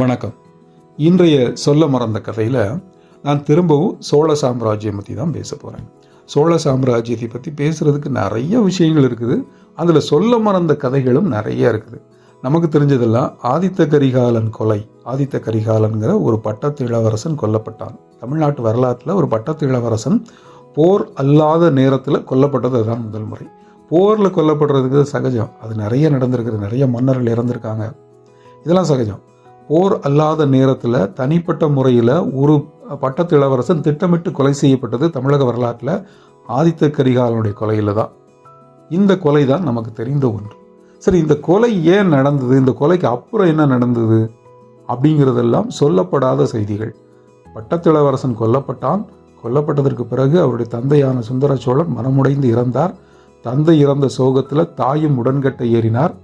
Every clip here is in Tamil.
வணக்கம். இன்றைய சொல்ல மறந்த கதையில் நான் திரும்பவும் சோழ சாம்ராஜ்யம் பற்றி தான் பேச போகிறேன் சோழ சாம்ராஜ்யத்தை பற்றி பேசுகிறதுக்கு நிறைய விஷயங்கள் இருக்குது. அதில் சொல்ல மறந்த கதைகளும் நிறைய இருக்குது. நமக்கு தெரிஞ்சதெல்லாம் ஆதித்த கரிகாலன் கொலை ஆதித்த கரிகாலன்கிற ஒரு பட்டத்து இளவரசன் கொல்லப்பட்டான். தமிழ்நாட்டு வரலாற்றில் ஒரு பட்டத்து இளவரசன் போர் அல்லாத நேரத்தில் கொல்லப்பட்டது அதுதான் முதல் முறை. போரில் கொல்லப்படுறதுக்கு சகஜம். அது நிறைய நடந்திருக்குது. நிறைய மன்னர்கள் இறந்திருக்காங்க. இதெல்லாம் சகஜம். போர் அல்லாத நேரத்தில் தனிப்பட்ட முறையில் ஒரு பட்டத்து இளவரசன் திட்டமிட்டு கொலை செய்யப்பட்டது தமிழக வரலாற்றில் ஆதித்த கரிகாலனுடைய கொலையில் தான். இந்த கொலை தான் நமக்கு தெரிந்த ஒன்று. சரி இந்த கொலை ஏன் நடந்தது? இந்த கொலைக்கு அப்புறம் என்ன நடந்தது? அப்படிங்கிறதெல்லாம் சொல்லப்படாத செய்திகள். பட்டத்து இளவரசன் கொல்லப்பட்டான். கொல்லப்பட்டதற்கு பிறகு அவருடைய தந்தையான சுந்தர சோழன் மனமுடைந்து இறந்தார். தந்தை இறந்த சோகத்தில் தாயும் உடன்கட்டை ஏறினார்.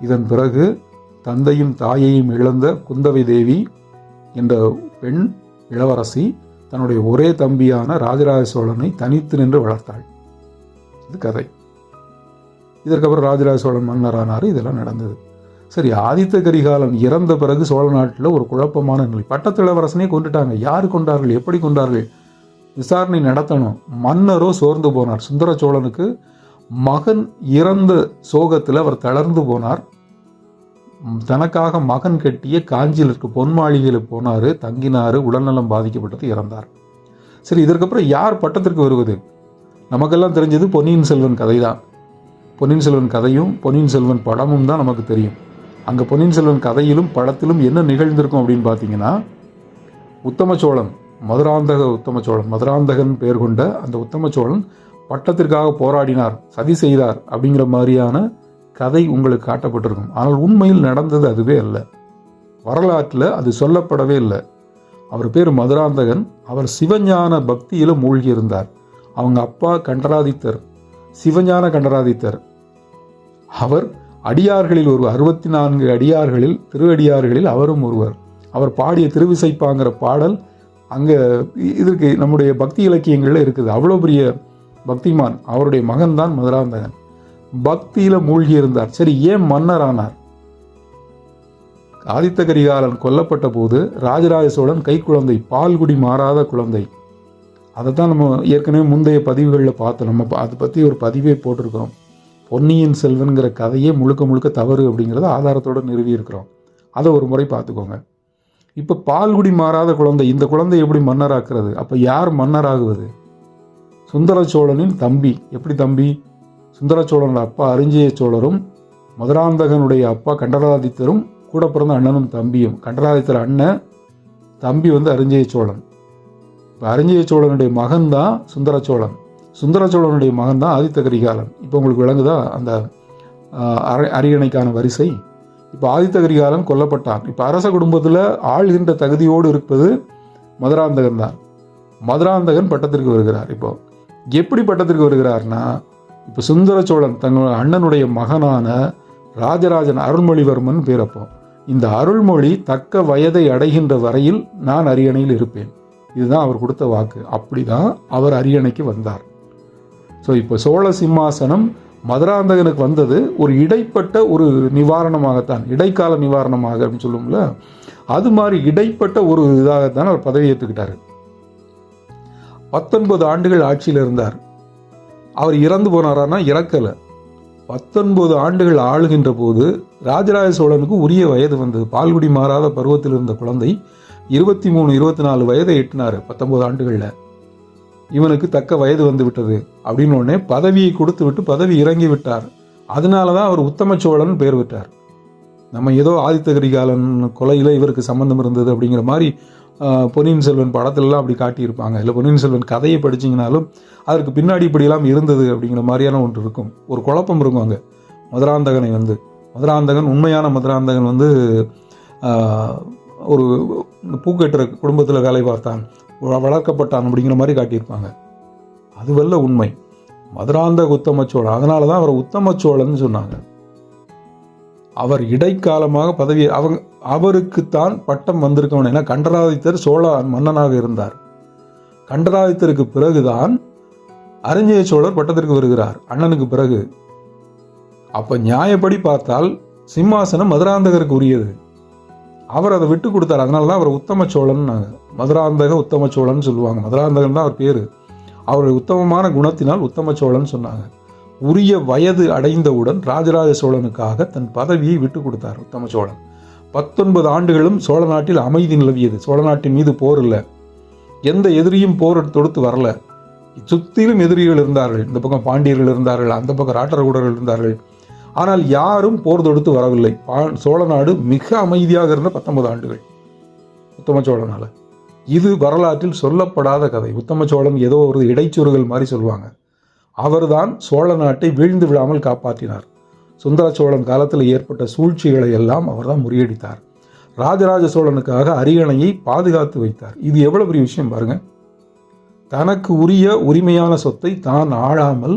இதன் பிறகு தந்தையும் தாயையும் இழந்த குந்தவை தேவி என்ற பெண் இளவரசி தன்னுடைய ஒரே தம்பியான ராஜராஜ சோழனை தனித்து நின்று வளர்த்தாள். இது கதை. இதற்கப்புறம் ராஜராஜ சோழன் மன்னரானார். இதெல்லாம் நடந்தது. சரி ஆதித்த கரிகாலன் இறந்த பிறகு சோழ நாட்டில் ஒரு குழப்பமான நிலை. பட்டத்து இளவரசனே கொண்டுட்டாங்க யார் கொண்டார்கள்? எப்படி கொண்டார்கள்? விசாரணை நடத்தணும். மன்னரோ சோர்ந்து போனார். சுந்தர சோழனுக்கு மகன் இறந்த சோகத்தில் அவர் தளர்ந்து போனார். தனக்காக மகன் கட்டிய காஞ்சியில் இருக்க பொன் மாளிகையில் போனார் தங்கினார் உடல்நலம் பாதிக்கப்பட்டது இறந்தார். சரி இதற்கப்புறம் யார் பட்டத்திற்கு வருவது? நமக்கெல்லாம் தெரிஞ்சது பொன்னியின் செல்வன் கதை தான் பொன்னியின் செல்வன் கதையும் பொன்னியின் செல்வன் படமும் தான் நமக்கு தெரியும். அங்கே பொன்னியின் செல்வன் கதையிலும் படத்திலும் என்ன நிகழ்ந்திருக்கும் அப்படின்னு பார்த்தீங்கன்னா உத்தம சோழன் மதுராந்தக உத்தம சோழன் மதுராந்தகன் பெயர் கொண்ட அந்த உத்தம சோழன் பட்டத்திற்காக போராடினார் சதி செய்தார் அப்படிங்கிற மாதிரியான கதை உங்களுக்கு காட்டப்பட்டிருக்கும். ஆனால் உண்மையில் நடந்தது அதுவே அல்ல. வரலாற்றில் அது சொல்லப்படவே இல்லை. அவர் பேர் மதுராந்தகன். அவர் சிவஞான பக்தியில் மூழ்கி இருந்தார் அவங்க அப்பா கண்டராதித்தர். சிவஞான கண்டராதித்தர். அவர் அடியார்களில் ஒரு அறுபத்தி நான்கு அடியார்களில் திருவடியார்களில் அவரும் ஒருவர். அவர் பாடிய திருவிசைப்பாங்கிற பாடல் அங்கே இதற்கு நம்முடைய பக்தி இலக்கியங்களில் இருக்குது. அவ்வளோ பெரிய பக்திமான். அவருடைய மகன்தான் மதுராந்தகன். பக்தியில மூழ்கி இருந்தார் சரி ஏன் மன்னர் ஆனார் ஆதித்த கரிகாலன் கொல்லப்பட்ட போது ராஜராஜ சோழன் கை குழந்தை பால்குடி மாறாத குழந்தை. அதை தான் நம்ம ஏற்கனவே முந்தைய பதிவுகளில் பார்த்தோம். நம்ம அதை பற்றி ஒரு பதிவே போட்டிருக்கிறோம் பொன்னியின் செல்வன்கிற கதையே முழுக்க முழுக்க தவறு அப்படிங்கிறத ஆதாரத்தோடு நிறுவியிருக்கிறோம் அதை ஒரு முறை பார்த்துக்கோங்க. இப்போ பால்குடி மாறாத குழந்தை இந்த குழந்தை எப்படி மன்னராக்குறது? அப்போ யார் மன்னராகுவது? சுந்தர சோழனின் தம்பி. எப்படி தம்பி? சுந்தர சோழனோட அப்பா அரிஞ்சய சோழரும் மதுராந்தகனுடைய அப்பா கண்டராதித்தரும் கூட பிறந்த அண்ணனும் தம்பியும். கண்டராதித்தர் அண்ணன் தம்பி வந்து அரிஞ்சய சோழன். இப்போ அரிஞ்சய சோழனுடைய மகன் தான் சுந்தர சோழன் சுந்தர சோழனுடைய மகன் தான் ஆதித்த கரிகாலன். இப்போ உங்களுக்கு விளங்குதா அந்த அரியணைக்கான வரிசை? இப்போ ஆதித்த கரிகாலன் கொல்லப்பட்டான். இப்போ அரச குடும்பத்தில் ஆள்கின்ற தகுதியோடு இருப்பது மதுராந்தகன் தான். மதுராந்தகன் பட்டத்திற்கு வருகிறார் இப்போ. எப்படி பட்டத்திற்கு வருகிறார்னா இப்போ சுந்தர சோழன் தங்களோட அண்ணனுடைய மகனான ராஜராஜன் அருள்மொழிவர்மன் பேரப்போ இந்த அருள்மொழி தக்க வயதை அடைகின்ற வரையில் நான் அரியணையில் இருப்பேன். இதுதான் அவர் கொடுத்த வாக்கு. அப்படி தான் அவர் அரியணைக்கு வந்தார். ஸோ இப்போ சோழ சிம்மாசனம் மதுராந்தகனுக்கு வந்தது ஒரு இடைப்பட்ட ஒரு நிவாரணமாகத்தான் இடைக்கால நிவாரணமாக அப்படின்னு சொல்லுவோம்ல அது மாதிரி இடைப்பட்ட ஒரு இதாகத்தான் அவர் பதவி ஏற்றுக்கிட்டாரு. பத்தொன்பது ஆண்டுகள் ஆட்சியில் இருந்தார் அவர் இறந்து போனாரான்னா இறக்கலை. பத்தொன்பது ஆண்டுகள் ஆளுகின்ற போது ராஜராஜ சோழனுக்கு உரிய வயது வந்தது பால்குடி மாறாத பருவத்தில் இருந்த குழந்தை இருபத்தி மூணு இருபத்தி நாலு வயதை எட்டினார் பத்தொன்பது ஆண்டுகளில். இவனுக்கு தக்க வயது வந்து விட்டது அப்படின்னு உடனே பதவியை கொடுத்து விட்டு பதவி இறங்கி விட்டார். அதனால தான் அவர் உத்தம சோழன் பெயர் விட்டார் நம்ம ஏதோ ஆதித்த கரிகாலன் கொலையில் இவருக்கு சம்மந்தம் இருந்தது அப்படிங்கிற மாதிரி பொன்னியின் செல்வன் படத்துலலாம் அப்படி காட்டியிருப்பாங்க. இல்லை பொன்னியின் செல்வன் கதையை படிச்சிங்கனாலும் அதற்கு பின்னாடி இப்படியெல்லாம் இருந்தது அப்படிங்கிற மாதிரியான ஒன்று இருக்கும். ஒரு குழப்பம் இருக்கும் அங்கே. மதுராந்தகனை வந்து. மதுராந்தகன் உண்மையான மதுராந்தகன் வந்து ஒரு பூக்கட்டுற குடும்பத்தில் வேலை பார்த்தான். வளர்க்கப்பட்டான் அப்படிங்கிற மாதிரி காட்டியிருப்பாங்க. அதுவல்ல உண்மை. மதுராந்தக உத்தம சோழன். அதனால தான் அவரை உத்தம சோழன் சொன்னாங்க. அவர் இடைக்காலமாக பதவி அவங்க அவருக்குத்தான் பட்டம் வந்திருக்கணும் ஏன்னா கண்டராதித்தர் சோழ மன்னனாக இருந்தார். கண்டராதித்தருக்கு பிறகுதான் அரிஞ்சய சோழர் பட்டத்திற்கு வருகிறார். அண்ணனுக்கு பிறகு. அப்போ நியாயப்படி பார்த்தால் சிம்மாசனம் மதுராந்தகருக்கு உரியது அவர் அதை விட்டு கொடுத்தார். அதனால தான் அவர் உத்தம சோழன் மதுராந்தக உத்தம சோழன் சொல்லுவாங்க. மதுராந்தகன் தான் அவர் பேர். அவருடைய உத்தமமான குணத்தினால் உத்தம சோழன் சொன்னாங்க. உரிய வயது அடைந்தவுடன் ராஜராஜ சோழனுக்காக தன் பதவியை விட்டு கொடுத்தார் உத்தம சோழன். பத்தொன்பது ஆண்டுகளும் சோழ நாட்டில் அமைதி நிலவியது. சோழ நாட்டின் மீது போர் இல்லை. எந்த எதிரியும் போர் தொடுத்து வரல. சுத்திலும் எதிரிகள் இருந்தார்கள். இந்த பக்கம் பாண்டியர்கள் இருந்தார்கள். அந்த பக்கம் ராட்டரகூடர்கள் இருந்தார்கள். ஆனால் யாரும் போர் தொடுத்து வரவில்லை. பா சோழ நாடு மிக அமைதியாக இருந்த பத்தொன்பது ஆண்டுகள். உத்தம சோழனால். இது வரலாற்றில் சொல்லப்படாத கதை. உத்தம சோழன் ஏதோ ஒரு இடைச்சொருகள் மாதிரி சொல்லுவாங்க. அவர்தான் சோழ நாட்டை வீழ்ந்து விடாமல் காப்பாற்றினார். சுந்தர சோழன் காலத்தில் ஏற்பட்ட சூழ்ச்சிகளை எல்லாம் அவர்தான் முறியடித்தார். ராஜராஜ சோழனுக்காக அரியணையை பாதுகாத்து வைத்தார். இது எவ்வளவு பெரிய விஷயம் பாருங்க. தனக்கு உரிய உரிமையான சொத்தை தான் ஆளாமல்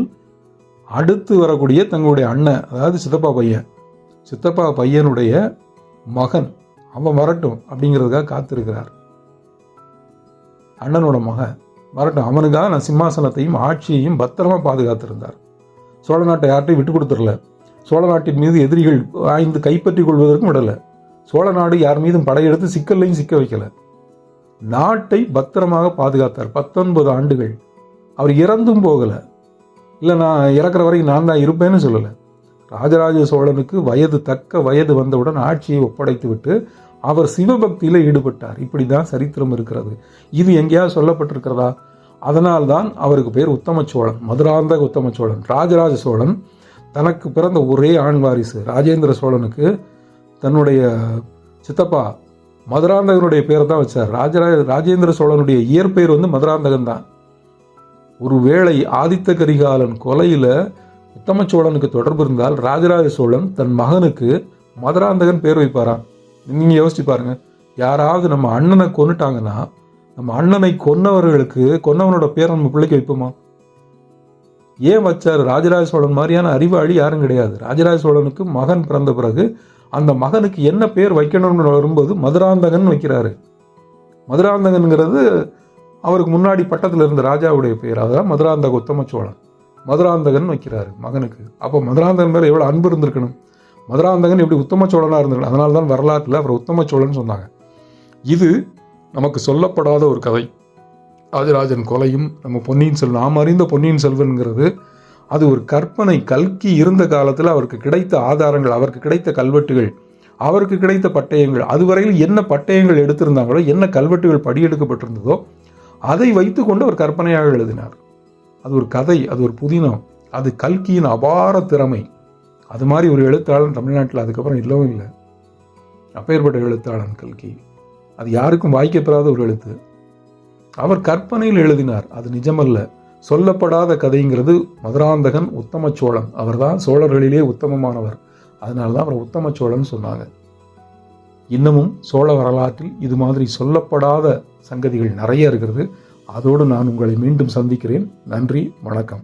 அடுத்து வரக்கூடிய தங்களுடைய அண்ணன் அதாவது சித்தப்பா பையன் சித்தப்பா பையனுடைய மகன் அவன் வரட்டும் அப்படிங்கிறதுக்காக காத்திருக்கிறார். அண்ணனோட மகன் வரட்டும். அவனுக்காக நான் சிம்மாசனத்தையும் ஆட்சியையும் பத்திரமா பாதுகாத்திருந்தார். சோழ நாட்டை யார்ட்டையும் விட்டு கொடுத்துடல. சோழ நாட்டின் மீது எதிரிகள் வாய்ந்து கைப்பற்றி கொள்வதற்கும் விடலை சோழ நாடு யார் மீதும் படையெடுத்து சிக்கல்லையும் சிக்க வைக்கலை. நாட்டை பத்திரமாக பாதுகாத்தார். பத்தொன்பது ஆண்டுகள். அவர் இறந்தும் போகலை. இல்லை நான் இறக்குற வரைக்கும் நான் தான் இருப்பேன்னு சொல்லலை. ராஜராஜ சோழனுக்கு வயது தக்க வயது வந்தவுடன் ஆட்சியை ஒப்படைத்து விட்டு அவர் சிவபக்தியில் ஈடுபட்டார். இப்படி தான் சரித்திரம் இருக்கிறது. இது எங்கேயாவது சொல்லப்பட்டிருக்கிறதா? அதனால்தான் அவருக்கு பேர் உத்தம சோழன் மதுராந்தக உத்தம சோழன் ராஜராஜ சோழன் தனக்கு பிறந்த ஒரே ஆண் வாரிசு ராஜேந்திர சோழனுக்கு தன்னுடைய சித்தப்பா மதுராந்தகனுடைய பேர் தான் வச்சார். ராஜராஜ ராஜேந்திர சோழனுடைய இயற்பெயர் வந்து மதுராந்தகன் தான். ஒருவேளை ஆதித்த கரிகாலன் கொலையில் உத்தம சோழனுக்கு தொடர்பு இருந்தால் ராஜராஜ சோழன் தன் மகனுக்கு மதுராந்தகன் பேர் வைப்பாராம். நீங்கள் யோசிச்சு பாருங்க. யாராவது நம்ம அண்ணனை கொன்னுட்டாங்கன்னா நம்ம அண்ணனை கொன்னவர்களுக்கு கொன்னவனோட பேர் நம்ம பிள்ளைக்கு வைப்போமா? ஏன் வச்சார்? ராஜராஜ சோழன் மாதிரியான அறிவாளி யாரும் கிடையாது. ராஜராஜ சோழனுக்கு மகன் பிறந்த பிறகு அந்த மகனுக்கு என்ன பேர் வைக்கணும்னு வரும்போது மதுராந்தகன் வைக்கிறாரு. மதுராந்தகன்கிறது அவருக்கு முன்னாடி பட்டத்தில் இருந்த ராஜாவுடைய பேர். அதான் மதுராந்தக உத்தம சோழன். மதுராந்தகன் வைக்கிறாரு மகனுக்கு. அப்போ மதுராந்தகன் மேலே எவ்வளோ அன்பு இருந்திருக்கணும்? மதுராந்தகன் எப்படி உத்தம சோழனாக இருந்திருக்கணும். அதனால தான் வரலாற்றில் அவர் உத்தம சோழன் சொன்னாங்க. இது நமக்கு சொல்லப்படாத ஒரு கதை. ராஜராஜன் கொலையும் நம்ம பொன்னியின் செல்வன் நாம் அறிந்த பொன்னியின் செல்வன்கிறது அது ஒரு கற்பனை கல்கி இருந்த காலத்தில் அவருக்கு கிடைத்த ஆதாரங்கள் அவருக்கு கிடைத்த கல்வெட்டுகள் அவருக்கு கிடைத்த பட்டயங்கள் அதுவரையில் என்ன பட்டயங்கள் எடுத்திருந்தாங்களோ என்ன கல்வெட்டுகள் படியெடுக்கப்பட்டிருந்ததோ அதை வைத்துக்கொண்டு அவர் கற்பனையாக எழுதினார். அது ஒரு கதை அது ஒரு புதினம் அது கல்கியின் அபார திறமை. அது மாதிரி ஒரு எழுத்தாளன் தமிழ்நாட்டில் அதுக்கப்புறம் இல்லவும் இல்லை. அப்பேற்பட்ட எழுத்தாளன் கல்கி. அது யாருக்கும் வாய்க்கப்பெறாத ஒரு எழுத்து. அவர் கற்பனையில் எழுதினார். அது நிஜமல்ல. சொல்லப்படாத கதைங்கிறது மதுராந்தகன் உத்தம சோழன். அவர்தான் சோழர்களிலே உத்தமமானவர். அதனால தான் அவர் உத்தம சோழன் சொன்னாங்க. இன்னமும் சோழ வரலாற்றில் இது மாதிரி சொல்லப்படாத சங்கதிகள் நிறைய இருக்கிறது. அதோடு நான் உங்களை மீண்டும் சந்திக்கிறேன். நன்றி வணக்கம்.